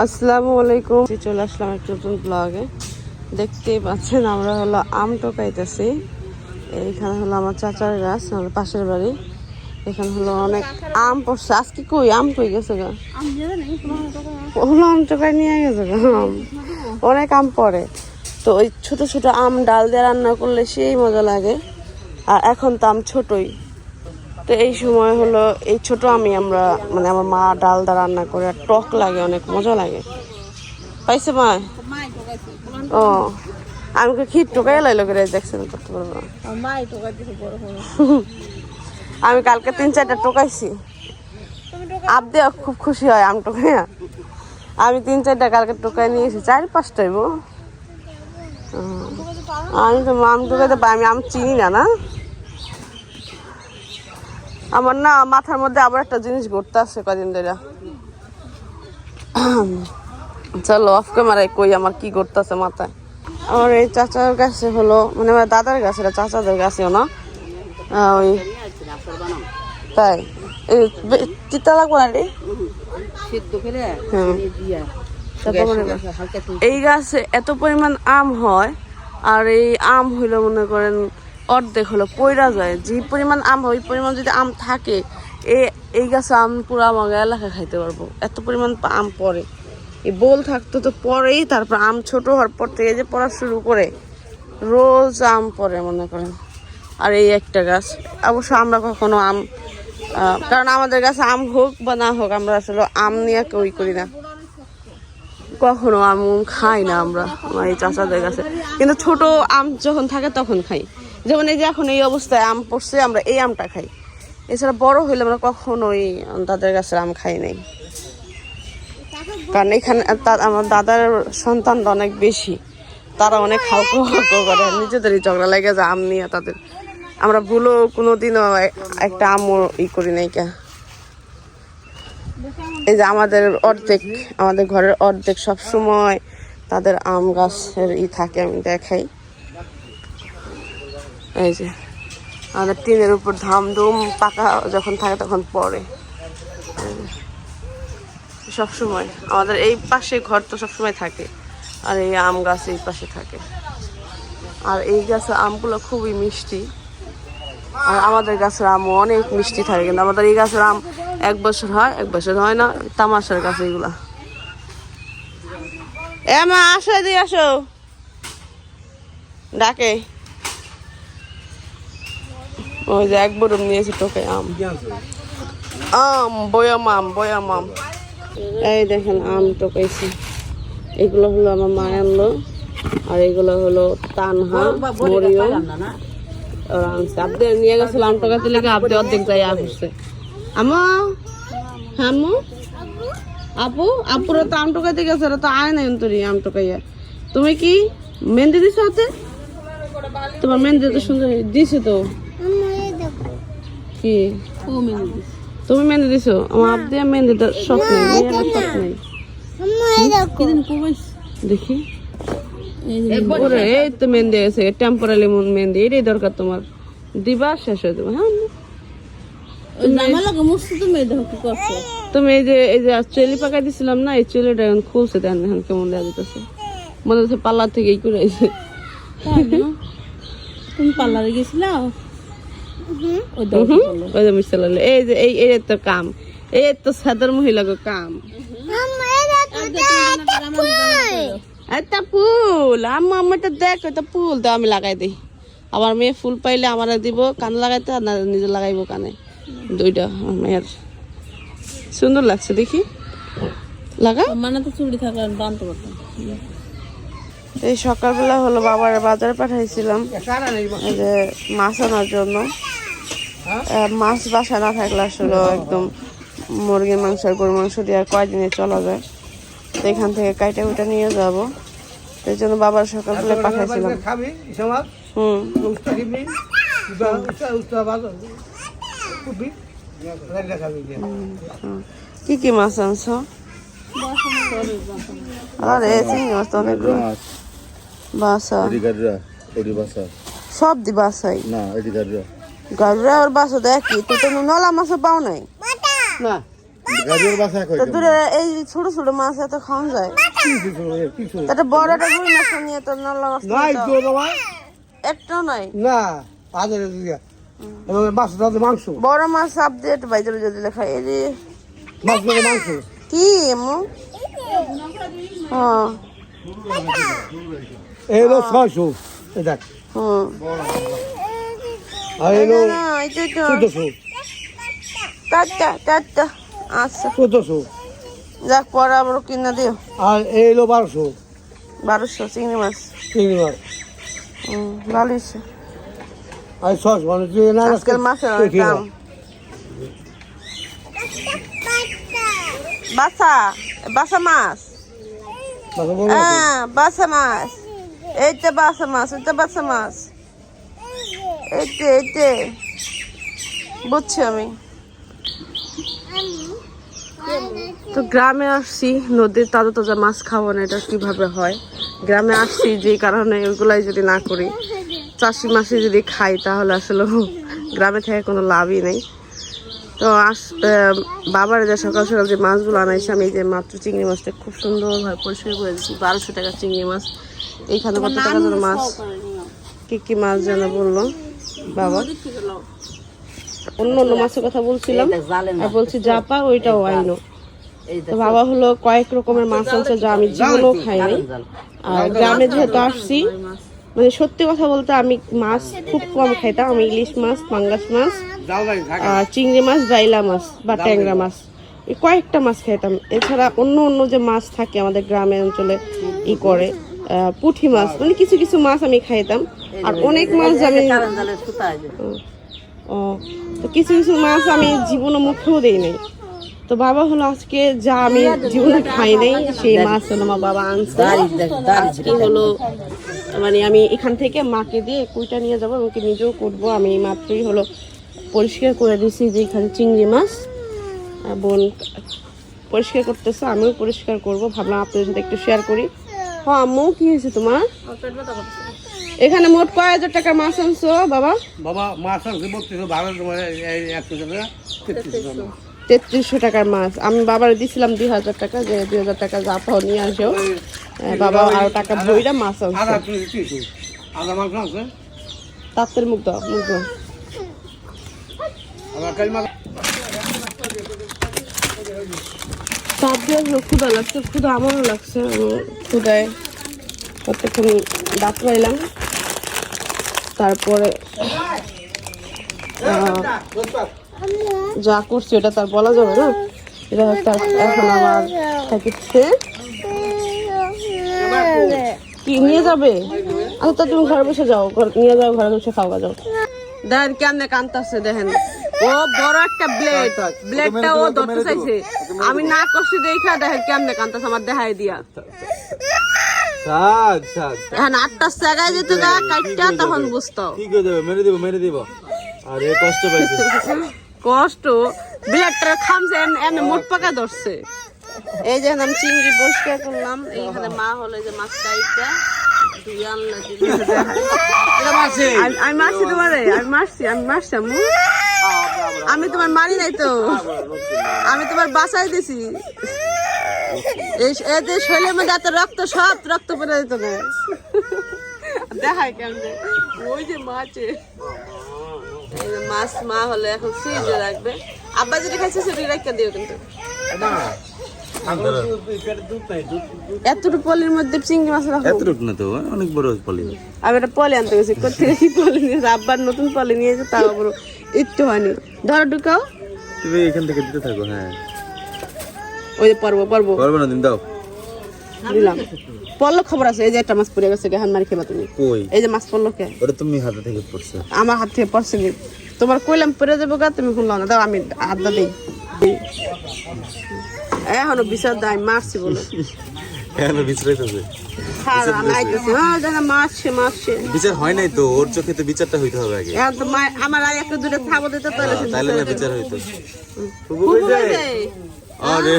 আসসালামু আলাইকুম। চলে আসলাম একটা নতুন ব্লগে দেখতেই পাচ্ছেন আমরা হলো আম টোকাইতেছি। এইখানে হলো আমার চাচার গাছ আমার পাশের বাড়ি। এখানে হলো অনেক আম পড়ছে। আজকে কই? আম কই গেছে গা? হলো আম টোকাই নিয়ে গেছে গা আম। অনেক আম পড়ে। তো ওই ছোট ছোট আম ডাল দিয়ে রান্না করলে সেই মজা লাগে। আর এখন তো আম ছোটই। তো এই সময় হলো এই ছোট আমি আমরা মানে আমার মা ডাল দা রান্না করে আর টক লাগে অনেক মজা লাগে। পাইছে মা ও আমাকে ক্ষীর টোকাই লাইলো করে দেখছেন করতে পারব। আমি কালকে তিন চারটা টোকাইছি আপ দিয়ে খুব খুশি হয় আম টোকাইয়া আমি তিন চারটা কালকে টোকাই নিয়েছি চার পাঁচটা হইব। হুম। আমি তো আম টোকাইতে আমি আম চিনি না না? আমার না মাথার মধ্যে আবার একটা জিনিস ঘুরতে আসছে কদিন ধরে চলো অফ ক্যামেরায় কই আমার কি ঘুরতেছে মাথায়। আমার এই চাচার কাছে হলো মানে আমার দাদার কাছে চাচাদের কাছেও না। ওই তাই তিতা লাগবো না রে? করো, এই গাছে এত পরিমাণ আম হয় আর এই আম হইল মনে করেন অর্ধেক হলো পইরা যায়। যে পরিমাণ আম ওই পরিমাণ যদি আম থাকে, এ, এই গাছে আম পুরো আমাকে এলাকা খাইতে পারব। এত পরিমাণ আম পড়ে। এই বোল থাকতো তো পরেই, তারপর আম ছোট হওয়ার পর থেকে যে পড়া শুরু করে, রোজ আম পড়ে মনে করেন। আর এই একটা গাছ। অবশ্য আমরা কখনো আম কারণ আমাদের কাছে আম হোক বা না হোক, আমরা আসলে আম নিয়ে কেউই করি না। কখনো আম খাই না আমরা, আমার এই চাচাদের কাছে। কিন্তু ছোট আম যখন থাকে, তখন খাই। যেমন এই যে এখন এই অবস্থায় আম পড়ছে, আমরা এই আমটা খাই। এছাড়া বড় হইলে আমরা কখনোই তাদের কাছে আম খাই নাই। কারণ এখানে আমার দাদার সন্তানটা অনেক বেশি। তারা অনেক হালকা হালকা করে, নিজেদেরই ঝগড়া লাগে যে আম নিয়ে তাদের। আমরা ভুলো কোনোদিনও এ- একটা আমও ই করি নাই কে। এই যে আমাদের অর্ধেক, আমাদের ঘরের অর্ধেক সব সময় তাদের আম গাছের ই থাকে, আমি দেখাই। এই যে, আমাদের টিনের উপর ধামধুম পাকা যখন থাকে তখন পড়ে। সব সময় আমাদের এই পাশে ঘর তো সব সময় থাকে, আর এই আম গাছ এই পাশে থাকে। আর এই গাছের আমগুলো খুবই মিষ্টি। আর আমাদের গাছের আম অনেক মিষ্টি থাকে, কিন্তু আমাদের এই গাছের আম এক বছর হয়, এক বছর হয় না, তামাশার গাছ এগুলা। এ মা আসো এদিকে আসো। ডাকে। ওই যে এক বরম নিয়েছি তোকে, আম। আম, বয়াম আম বয়াম আম। এই দেখেন, আম টোকাইছি এগুলো হলো আমার মা আনলো, আর এগুলো হলো তানহা ওরা আপনি নিয়ে গেছিল আম টোকাতে লেগে আপনি অর্ধেক যাই আসছে আমা, হামু, আপু, আপুরা তো আম টোকাইতে গেছে, ওরা তো আয় নাই অন্তরি আম টোকাইয়া তুমি কি? মেহেন্দি দিছো হাতে? তোমার মেহেন্দি তো সুন্দর, দিছে তো। কি? তুমি মেহেন্দি দিছো? আমার আপনি মেহেন্দিটা শখ নেই মেয়ের শখ নেই। দেখি। ওরে এই তো মেহেন্দি আছে টেম্পোরারি মেহেন্দি এটাই দরকার তোমার। দিবা শেষ হয়ে যাবে হ্যাঁ? তুমি এই যে এই যে চুলি পাকাই দিছিলাম না এই চুলিটা এখন খুলছে দেন এখন কেমন দেওয়া যেতেছে মনে হচ্ছে পার্লার থেকে এই করে তুমি ওই যে এই যে এই তো কাম। এই তো সাদার মহিলা গো কাম। একটা ফুল। আম্মা আমারটা দেখ এটা ফুল। তো আমি লাগাই দিই। আমার মেয়ে ফুল পাইলে আমার দিব কানে লাগাইতে আর না নিজে লাগাইবো কানে। দুইটা আমার মেয়ের। সুন্দর লাগছে দেখি। লাগা মানে তো চুড়ি থাকার বানতে পারতাম। এই সকালবেলা হলো বাবার বাজারে পাঠাইছিলাম। যে মাছ আনার জন্য। মাছ বাসা না থাকলে আসলে একদম মুরগির মাংস আর গরুর মাংস দিয়ে আর কয়দিনে চলা যায়। তো এখান থেকে কাইটা উইটা নিয়ে যাব। এই জন্য বাবার সকালবেলা পাঠাইছিলাম। হুম। কি কি মাছ আনছো? আরে চিংড়ি মাছ তো অনেক বাসা। এটি বাসা। সব দি বাসাই। না এটি গাড়িরা। গাড়ুরা আর বাসা দেখি তুই তো নলা মাছও পাও নাই? না। গাজর বাসা কই তো দূরে এই ছোট ছোট মাছ এত খাওয়া যায়? কিছু কিছু বড় একটা রুই মাছ নিয়ে তো নল্লা মাছ নাই তো তো বাবা। একটাও নাই? না দিয়ে। এবং মাংস। বড় মাছ আপডেট বাইরে যদি লেখা এই মাছ মাংস। কি এমন? হ্যাঁ। এই হলো ছয়শো। দেখ। হুম আর তো চোদ্দশো। আচ্ছা। চোদ্দশো। যাক পরে আবার কিনা দিও। আর এই হলো বারোশো। বারোশো চিংড়ি মাছ। চিংড়ি মাছ। ভালো হয়েছে। আর ছয়শো মানে তুই আজকাল মাছের দাম। বাসা বাসা মাছ। হ্যাঁ বাসা মাছ। এইটা বাসা মাছ ওইটা বাসা মাছ। এইটে এইটে বুঝছি আমি। তো গ্রামে আসছি, নদীর তাজা তাজা মাছ খাব না, এটা কীভাবে হয়? গ্রামে আসছি যে কারণে ওইগুলাই যদি না করি, চাষি মাসে যদি খাই, তাহলে আসলে গ্রামে থেকে কোনো লাভই নেই। তো আস বাবার যে সকাল সকাল যে মাছগুলো আনাইছে, আমি যে মাত্র চিংড়ি মাছটা খুব সুন্দরভাবে পরিষ্কার করে দিচ্ছি বারোশো টাকা চিংড়ি মাছ। এইখানে কত টাকা যেন মাছ? কি কি মাছ যেন বলল? বাবা। অন্য অন্য মাছের কথা বলছিলাম। আর বলছি জাপা ওইটাও আইনো। তো বাবা হলো কয়েক রকমের মাছ আনছে যা আমি জীবনেও খাইনি। আর গ্রামে যেহেতু আসছি মানে সত্যি কথা বলতে আমি মাছ খুব কম খাইতাম। আমি ইলিশ মাছ পাঙ্গাস মাছ আর চিংড়ি মাছ বাইলা মাছ বা ট্যাংরা মাছ এই কয়েকটা মাছ খাইতাম। এছাড়া অন্য অন্য যে মাছ থাকে আমাদের গ্রামে অঞ্চলে ই করে পুঁটি মাছ মানে কিছু কিছু মাছ আমি খাইতাম। আর অনেক মাছ আমি ও তো কিছু কিছু মাছ আমি জীবনে মুখেও দেই নাই। তো বাবা হলো আজকে যা আমি জীবনে খাই নাই সেই মাছ হলো আমার বাবা আনছে। আজকে হলো মানে আমি এখান থেকে মাকে দিয়ে কুইটা নিয়ে যাব আমাকে নিজেও করব। আমি মাত্রই হলো পরিষ্কার করে দিছি যে এখানে চিংড়ি মাছ বোন পরিষ্কার করতেছে আমিও পরিষ্কার করব। ভাবলাম আপনাদের সাথে একটু শেয়ার করি। হ্যাঁ আম্মু কি হয়েছে তোমার? এখানে মোট কয় হাজার টাকার মাছ আনছো বাবা? বাবা মাছ বত্রিশশো টাকা তেত্রিশশো। টাকার মাছ। আমি বাবার দিছিলাম দুই হাজার টাকা যে দুই হাজার টাকা যা পাও নিয়ে আসো। বাবা আরও টাকা বইরা মাছ আনছে। তাপ্তের মুখ দাও মুখ দাও। লাগছে ক্ষুদা আমারও লাগছে পাইলাম তারপরে যা করছি ওটা তার বলা যাবে না। এটা একটা এখন আমার থাকছে কি, নিয়ে যাবে? আচ্ছা তুমি ঘরে বসে যাও নিয়ে যাও, ঘরে বসে খাওয়া যাও দেখেন কেমনে কান্তাছে, দেখেন। ও বড় একটা ব্লেড ব্লেডটা ও ধরতে চাইছে। আমি না কষ্ট দেখা দেখেন কেমনে কান্তাছে আমার দেখাই দিয়া। থাক থাক এখন আটটা জায়গায় যেত কাটটা তখন বুঝতো। মেরে দিব মেরে দিব। আরে কষ্ট পাইছে। কষ্ট? ব্লেডটা খামছে এমনি মোট পাকা ধরছে। এই যে আমি চিংড়ি পরিষ্কার করলাম এইখানে মা হলো যে মাছ কাইটা। আমি- আমি মারছি তোমারে আমি মারছি আমি মারছি আম্মু। আমি তোমার মারি নাই তো। আমি তোমার বাসায় দিছি। এই শরীরের মধ্যে এত রক্ত সব রক্ত পড়ে যেত না দেখায় কেমনে? ওই যে মাছে মাছ মা হলে এখন ফ্রিজে রাখবে। আব্বা যেটা খাইছে সেটা রেখে দিও কিন্তু। এতটুকু পলির মধ্যে চিংড়ি মাছ রাখব? এতটুকু না তো অনেক বড় পলি। আমি পলি আনতে গেছি। কোথেকে কি পলি নিয়েছে আব্বার নতুন পলি নিয়েছে তাও একটু হয়নি। ধরো ঢুকাও। তুমি এখান থেকে দিতে থাকো হ্যাঁ। ওই যে পর্ব পর্ব। পারবে না দিন দাও। দিলাম। পল্ল খবর আছে এই যে একটা মাছ পড়ে গেছে হান মারি খেবা তুমি। কই? এই যে মাছ পড়ল কে ওটা তুমি হাতে থেকে পড়ছে। আমার হাত থেকে পড়ছে কি? তোমার কইলাম পড়ে যাব গা তুমি শুনলাম না দাও আমি আড্ডা দিই। এখনও বিচার দায় মারছি বলে। কেন বিচারাইতেছে? হ্যাঁ হ্যাঁ বিচার হয় নাই তো ওর চোখে তো বিচারটা হইতে হবে আগে। এখন তো মা- আমার আর একটু দূরে থাকব দিতে তাহলে না বিচার হইতো? আরে।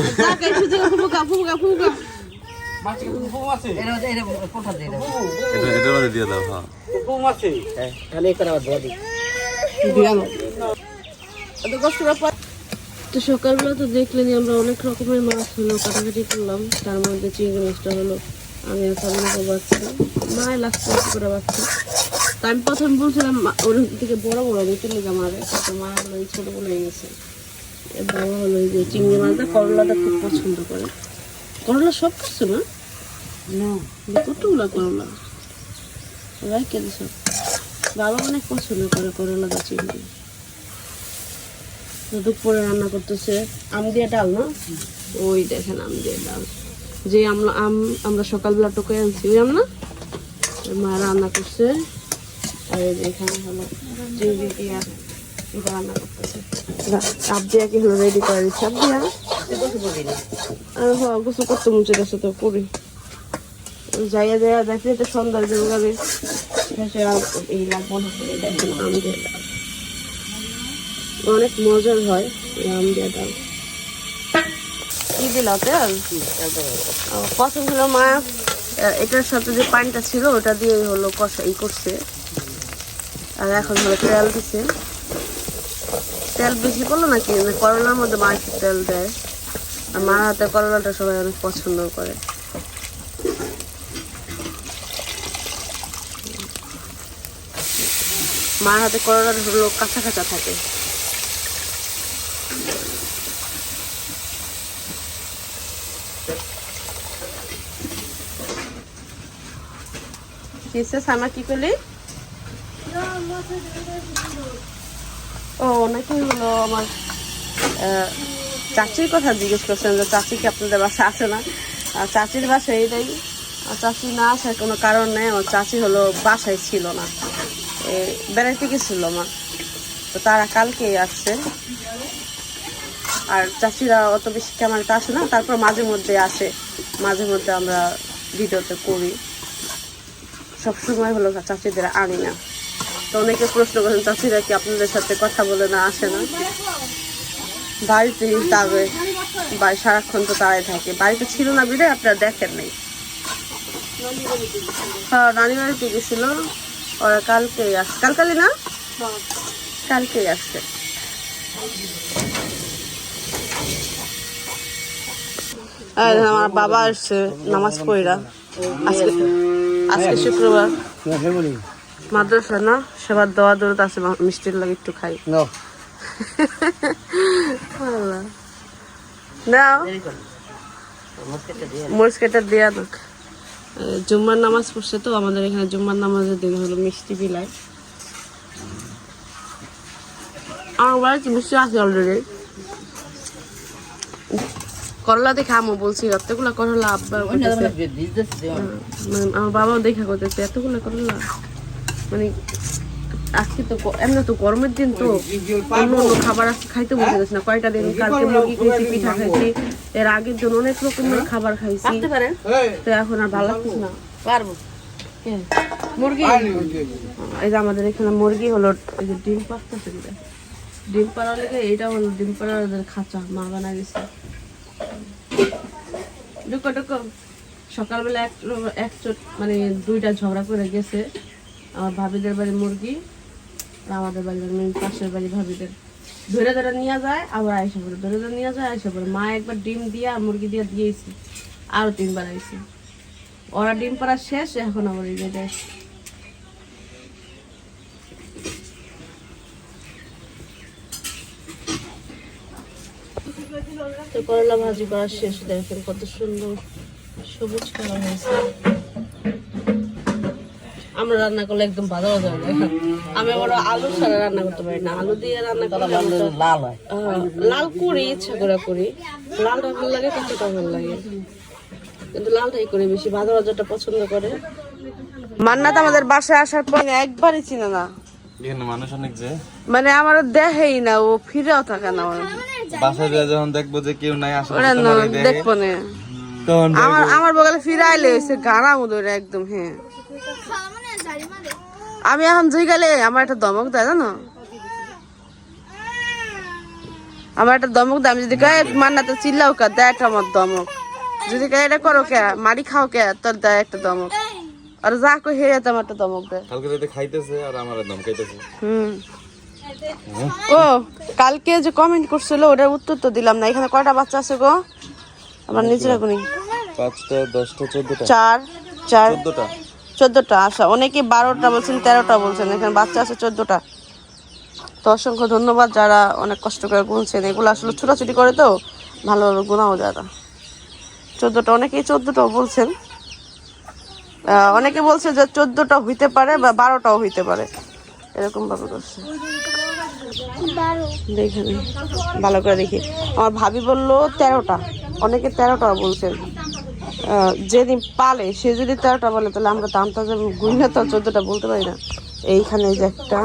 এটা এটার মধ্যে দিয়ে দাও হ্যাঁ। তো সকালবেলা তো দেখলেনি আমরা অনেক রকমের মাছ হলো কাটাকাটি করলাম। তার মধ্যে চিংড়ি মাছটা হলো। আমি সামনে বাচ্চা। মায় লাস্ট করে বাচ্চা। তা আমি প্রথম বলছিলাম ওর থেকে বড় বড় নিতে লেগে আমার তো মা হলো এই ছোটো বলে গেছে বাবা হলো এই যে চিংড়ি মাছটা করলাটা খুব পছন্দ করে। করলা সব কিছু না? না। কতগুলো করলা? রাখে সব বাবা অনেক পছন্দ করে করলা চিংড়ি। দুপুরে রান্না করতেছে আম দিয়ে ডাল না? ওই দেখেন আম দিয়ে ডাল। যে আমরা আম আমরা সকালবেলা টোকে আনছি, ওই আম না? মা রান্না করছে। আর এখানে হলো রান্না করতেছে। চাপ দিয়া কি হলো রেডি করে আর গোসল করতে মুছে তো যাইয়া যাইয়া এই না। দেখেন ডাল। অনেক মজার হয় আম দিয়ে ডাল কি? দিল পছন্দ ছিল মা এটার সাথে যে পানিটা ছিল, ওটা দিয়ে হলো কষা, ই করছে। আর এখন হলো তেল দিছে। তেল বেশি করল নাকি? করলার মধ্যে মা তেল দেয়। আর মার হাতে করলাটা সবাই অনেক পছন্দ করে। মার হাতে করলাটা হলো কাঁচা কাঁচা থাকে। কিসে সামা কি করলি? ও, নাকি হলো আমার চাচির কথা জিজ্ঞেস করছেন যে চাচি কি আপনাদের বাসা আছে না? আর চাচির বাসা এইটাই আর চাচি না আসার কোনো কারণ নেই, আমার চাচি হলো বাসায় ছিল না। বেড়াইতে গেছিল মা। তো তারা কালকেই আসছে। আর চাচিরা অত বেশি ক্যামেরাটা আসে না, তারপর মাঝে মধ্যে আসে। মাঝে মধ্যে আমরা ভিডিওতে করি। সবসময় হলো চাষিদের আনি না। তো অনেকে প্রশ্ন করেন, চাষিরা কি আপনাদের সাথে কথা বলে না, আসে না? বাড়িতে যাবে বাড়ি সারাক্ষণ তো তারাই থাকে। বাড়িতে ছিল না বিলে আপনারা দেখেন নাই। হ্যাঁ নানি বাড়িতে গেছিল। ওরা কালকেই আসছে কালকালি না? কালকেই আসছে। আমার বাবা আসছে নামাজ পড়া আজকে আজকে শুক্রবার। মাদ্রাসা না? সেবার দেওয়া দূরত আছে মিষ্টির লাগে একটু খাই। নাও। মরিচ কেটে দিয়া জুম্মার নামাজ পড়ছে তো আমাদের এখানে জুম্মার নামাজের দিন হলো মিষ্টি বিলায়। আমার বাড়িতে মিষ্টি আছে অলরেডি করলা দেখে আমও বলছি এতগুলো করলা আব্বা মানে আমার বাবাও দেখা করতেছে এতগুলো করলা? মানে আজকে তো এমনি তো গরমের দিন তো অন্য অন্য খাবার আজকে খাইতে বলতে যাচ্ছে না। কয়টা দিন কালকে মুরগি খাইছি পিঠা খাইছি। এর আগের দিন অনেক রকমের খাবার খাইছি. তো এখন আর ভালো লাগতেছে না। পারব। মুরগি। এই যে আমাদের এখানে মুরগি হলো এই যে ডিম পাড়তেছে ডিম পাড়া লেগে এইটা হলো ডিম পাড়ার ওদের খাঁচা মা বানা গেছে ঢুকো ঢুকো। সকালবেলা এক এক চোট মানে দুইটা ঝগড়া করে গেছে আমার ভাবিদের বাড়ি মুরগি আর আমাদের বাড়ি পাশের বাড়ি ভাবিদের। ধরে ধরে নিয়ে যায়, আবার আইসা পড়ে। ধরে ধরে নিয়ে যায়, আইসা পড়ে। মা একবার ডিম দিয়া মুরগি দিয়া দিয়েছি, আরও তিনবার আইসি ওরা ডিম পাড়া শেষ, এখন আবার এই জায়গায় তো করলা ভাজি করা শেষ দেখেন কত সুন্দর সবুজ কালার হয়েছে। আমরা রান্না করলে একদম ভালো ভালো হয় আমি আবার আলু ছাড়া রান্না করতে পারি না। আলু দিয়ে রান্না তো- লাল হয়। লাল করি ইচ্ছা করে করি। লালটা ভালো লাগে কাঁচাটা ভালো লাগে। কিন্তু লালটাই করি বেশি। ভাজা ভাজাটা পছন্দ করে। মান্নাত আমাদের বাসায় আসার পর একবারই চিনে না। মানে আমার দেখেই না ও ফিরেও থাকে না আমার যায় যখন দেখব যে কেউ নাই আসলে দেখব না। আমার আমার বগলে ফিরে আইলে হয়েছে গানা মুদরে একদম হ্যাঁ। আমি এখন জুই গেলে আমার একটা দমক দেয় জানো? আমার একটা দমক দেয় আমি যদি গায়ে মান্নাতে চিল্লাও কা দেয় একটা আমার দমক। যদি গায়ে এটা করো কে মারি খাও কে তোর দেয় একটা দমক। আর যা কই হেরে তো আমার একটা দমক দেয় কালকে রাতে খাইতেছে আর আমার একদম খাইতেছে হুম ও কালকে যে কমেন্ট করছিল ওটার উত্তর তো দিলাম না। এখানে কয়টা বাচ্চা আছে গো? আমার নিজেরা গুনি পাঁচটা দশটা চোদ্দটা। চার চার। চোদ্দটা? চোদ্দটা আচ্ছা। অনেকে বারোটা বলছেন তেরোটা বলছেন। এখানে বাচ্চা আছে চোদ্দটা। তো অসংখ্য ধন্যবাদ যারা অনেক কষ্ট করে গুনছেন। এগুলো আসলে ছোটাছুটি করে তো ভালোভাবে গুনাও যায় না। চোদ্দটা অনেকেই চোদ্দটাও বলছেন। অনেকে বলছে যে চোদ্দটা হইতে পারে বা বারোটাও হইতে পারে। এরকম ভাবে করছে দেখে ভালো করে দেখি। আমার ভাবি বলল তেরোটা। অনেকে তেরোটা বলছেন আহ, যেদিন পালে সে যদি তেরোটা বলে তাহলে আমরা দামটা যে গুইনা তো চোদ্দটা বলতে পারি না। এইখানে যে একটা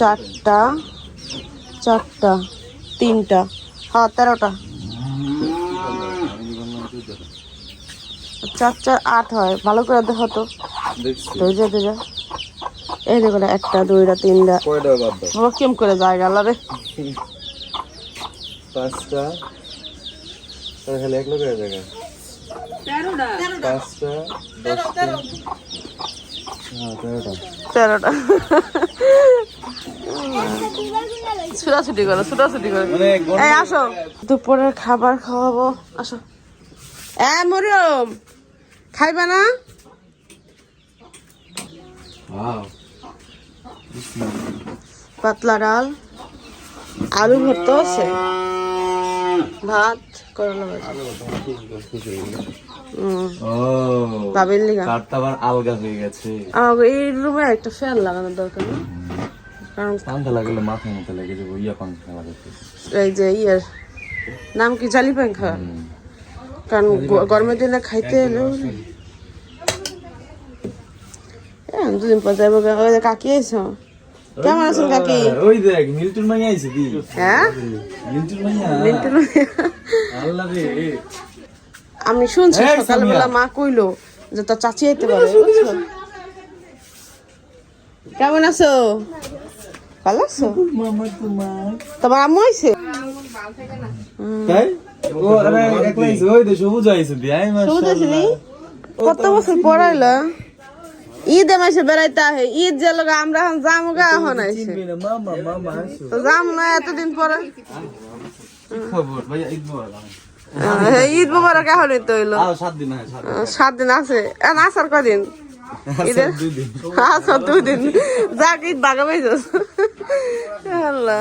চারটা চারটা তিনটা হ্যাঁ তেরোটা। চার চার আট হয় ভালো করে দেখো তো দেখছি। দুইটা দুইটা এই দেখো না, একটা দুইটা তিনটা। কয়টা বাবা কেম করে যায় গেল রে? পাঁচটা। তাহলে দশটা। হ্যাঁ তেরোটা। তেরোটা। ছুটাছুটি করো ছুটাছুটি করো। মানে এই আসো। দুপুরের খাবার খাওয়াবো আসো। এ মরিয়ম! খাইবা না? পাতলা ডাল আলু ভর্তা আছে? ভাত করলা লিগা। আবার আলগা হয়ে গেছে। এই রুমে একটা ফ্যান লাগানোর দরকার কারণ ঠান্ডা লাগলে মাথার লেগে যাব ইয়া পাঙ্খা লাগাতে এই যে ইয়ের নাম কি? জালি পাঙ্খা কারণ গরমের দিনে খাইতে এলো হ্যাঁ দুদিন পর যাব কাকি কেমন আছেন কাকি? ওই দেখ মিল্টুর মাইয়া আইছে দি। হ্যাঁ? মিল্টুর মাইয়া। মিন্টু লইয়া। আল্লাহ রে আমি শুনছি সকালবেলা মা কইলো যে তোর চাচি আইতে পারে বুঝছ? কেমন আছো? ভালো আছো? তোমার আম্মু আইছে? তাই? কত বছর পড়াইলা ঈদ মাসে বেড়াইতে আহে ঈদ যে লোক আমরা এখন যামু গা এখন আইছে। তো যাম না এতদিন পরে। ঈদ মোবারক। এখন তো হইল। সাত দিন সাত দিন। আহ, সাত দিন আছে। এখন আসার কদিন? ঈদের? দুই দিন। আচ্ছা দুদিন যাক ঈদ বাগাবাই যাস আল্লাহ